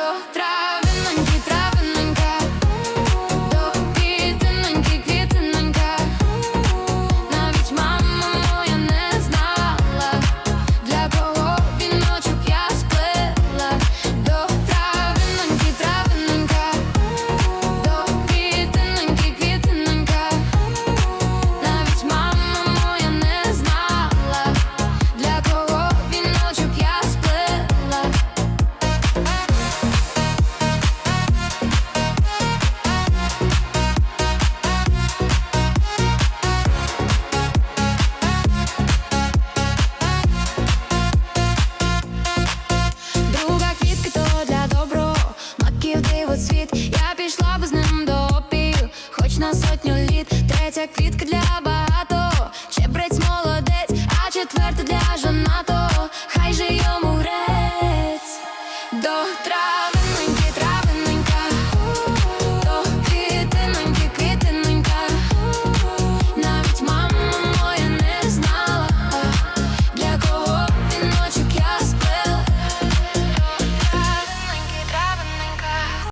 до травиноньки, світ, світ, я пішла б з ним до опів, хоч на сотню літ, третя квітка для багато, чебрець молодець, а четверта для жонато, хай же йому гре.